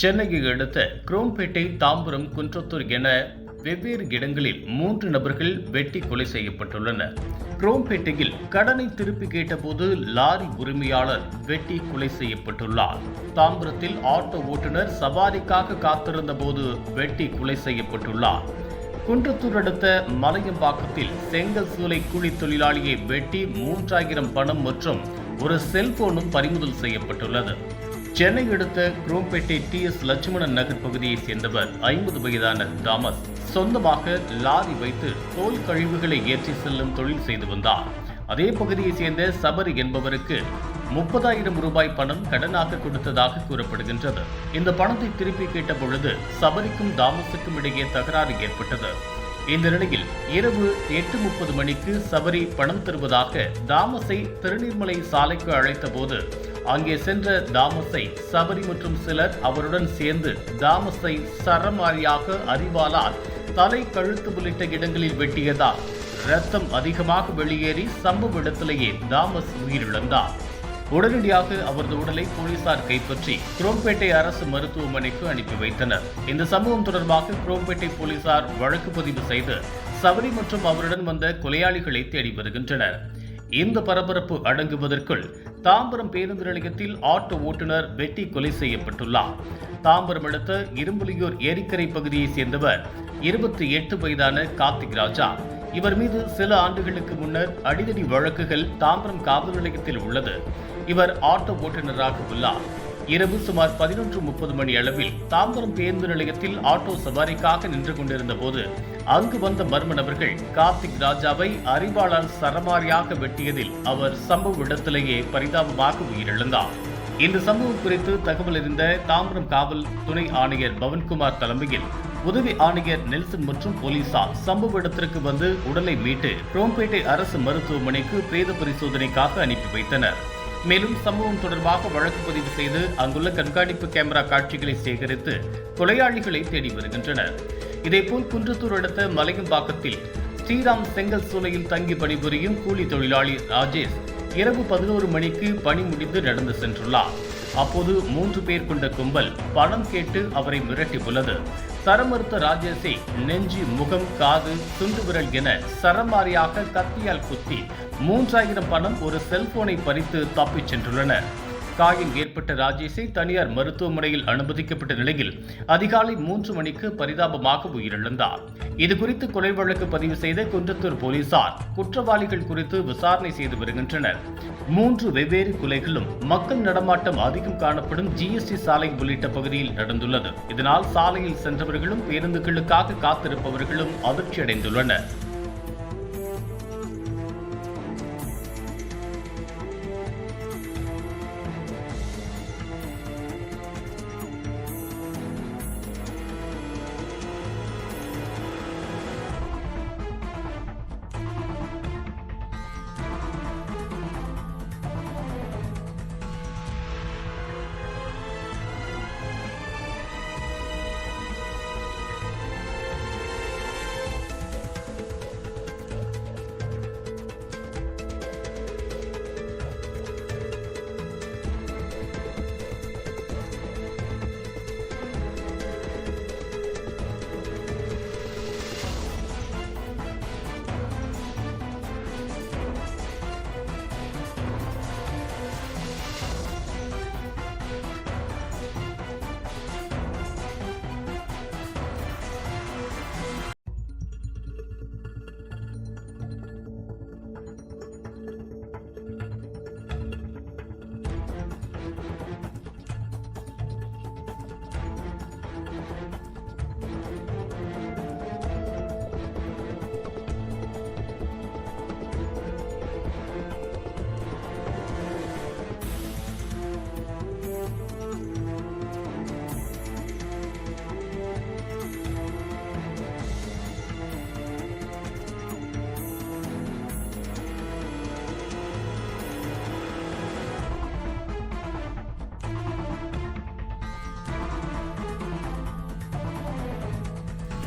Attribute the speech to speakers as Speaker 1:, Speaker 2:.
Speaker 1: சென்னையை அடுத்த குரோம்பேட்டை தாம்பரம் குன்றத்தூர் என வெவ்வேறு இடங்களில் மூன்று நபர்கள் வெட்டி கொலை செய்யப்பட்டுள்ளனர். குரோம்பேட்டையில் கடனை திருப்பி கேட்டபோது லாரி உரிமையாளர் வெட்டி கொலை செய்யப்பட்டுள்ளார். தாம்பரத்தில் ஆட்டோ ஓட்டுநர் சவாரிக்காக காத்திருந்த போது வெட்டி கொலை செய்யப்பட்டுள்ளார். குன்றத்தூர் அடுத்த மலையம்பாக்கத்தில் செங்கல் சூளை கூலி தொழிலாளியை வெட்டி மூன்றாயிரம் பணம் மற்றும் ஒரு செல்போனும் பறிமுதல் செய்யப்பட்டுள்ளது. சென்னை அடுத்த குரோம்பேட்டை டி எஸ் லட்சுமணன் நகர் பகுதியைச் சேர்ந்தவர் ஐம்பது வயதான தாமஸ் சொந்தமாக லாரி வைத்து தோல் கழிவுகளை ஏற்றி செல்லும் தொழில் செய்து வந்தார். அதே பகுதியைச் சேர்ந்த சபரி என்பவருக்கு முப்பதாயிரம் ரூபாய் பணம் கடனாக கொடுத்ததாக கூறப்படுகின்றது. இந்த பணத்தை திருப்பி கேட்ட பொழுது சபரிக்கும் தாமஸுக்கும் இடையே தகராறு ஏற்பட்டது. இந்த நிலையில் இரவு எட்டு முப்பது மணிக்கு சபரி பணம் தருவதாக தாமஸை திருநீர்மலை சாலைக்கு அழைத்த போது அங்கே சென்ற தாமஸை சபரி மற்றும் சிலர் அவருடன் சேர்ந்து தாமஸை சரமாரியாக அறிவாலால் தலை கழுத்து உள்ளிட்ட இடங்களில் வெட்டியதால் ரத்தம் அதிகமாக வெளியேறி சம்பவ இடத்திலேயே தாமஸ் உயிரிழந்தார். உடனடியாக அவரது உடலை போலீசார் கைப்பற்றி குரோம்பேட்டை அரசு மருத்துவமனைக்கு அனுப்பி வைத்தனர். இந்த சம்பவம் தொடர்பாக குரோம்பேட்டை போலீசார் வழக்கு பதிவு செய்து சபரி மற்றும் அவருடன் வந்த கொலையாளிகளை தேடி வருகின்றனர். இந்த பரபரப்பு அடங்குவதற்குள் தாம்பரம் பேருந்து நிலையத்தில் ஆட்டோ ஓட்டுநர் வெட்டி கொலை செய்யப்பட்டுள்ளார். தாம்பரம் அடுத்த இரும்புலியூர் ஏரிக்கரை பகுதியைச் சேர்ந்தவர் இருபத்தி எட்டு வயதான கார்த்திக் ராஜா. இவர் மீது சில ஆண்டுகளுக்கு முன்னர் அடிதடி வழக்குகள் தாம்பரம் காவல் நிலையத்தில் உள்ளது. இவர் ஆட்டோ ஓட்டுநராக உள்ளார். இரவு சுமார் பதினொன்று முப்பது மணி அளவில் தாம்பரம் பேருந்து நிலையத்தில் ஆட்டோ சவாரிக்காக நின்று கொண்டிருந்த போது அங்கு வந்த மர்ம நபர்கள் கார்த்திக் ராஜாவை அறிவாளர் சரமாரியாக வெட்டியதில் அவர் சம்பவ இடத்திலேயே பரிதாபமாக உயிரிழந்தார். இந்த சம்பவம் குறித்து தகவல் அறிந்த தாம்பரம் காவல் துணை ஆணையர் பவன்குமார் தலைமையில் உதவி ஆணையர் நெல்சன் மற்றும் போலீசார் சம்பவ இடத்திற்கு வந்து உடலை மீட்டு குரோம்பேட்டை அரசு மருத்துவமனைக்கு பிரேத பரிசோதனைக்காக அனுப்பி வைத்தனர். மேலும் சம்பவம் தொடர்பாக வழக்கு பதிவு செய்து அங்குள்ள கண்காணிப்பு கேமரா காட்சிகளை சேகரித்து கொலையாளிகளை தேடி வருகின்றனர். இதேபோல் குன்றத்தூர் அடுத்த மலையம்பாக்கத்தில் ஸ்ரீராம் செங்கல் சூளையில் தங்கி பணிபுரியும் கூலி தொழிலாளி ராஜேஷ் இரவு பதினோரு மணிக்கு பணி முடிந்து நடந்து சென்றுள்ளார். அப்போது மூன்று பேர் கொண்ட கும்பல் பணம் கேட்டு அவரை மிரட்டியுள்ளது சரமறுத்த ராஜேஷை நெஞ்சு முகம் காது துண்டு விரல் என சரமாரியாக கத்தியால் குத்தி மூன்றாயிரம் பணம் ஒரு செல்போனை பறித்து தப்பிச் சென்றுள்ளனர். காயம் ஏற்பட்ட ராஜேஷை தனியார் மருத்துவமனையில் அனுமதிக்கப்பட்ட நிலையில் அதிகாலை மூன்று மணிக்கு பரிதாபமாக உயிரிழந்தார். இதுகுறித்து கொலை வழக்கு பதிவு செய்த குன்றத்தூர் போலீசார் குற்றவாளிகள் குறித்து விசாரணை செய்து வருகின்றனர். மூன்று வெவ்வேறு கொலைகளும் மக்கள் நடமாட்டம் அதிகம் காணப்படும் ஜிஎஸ்டி சாலை உள்ளிட்ட பகுதியில் நடந்துள்ளது. இதனால் சாலையில் சென்றவர்களும் பேருந்துகளுக்காக காத்திருப்பவர்களும் அதிர்ச்சியடைந்துள்ளனர்.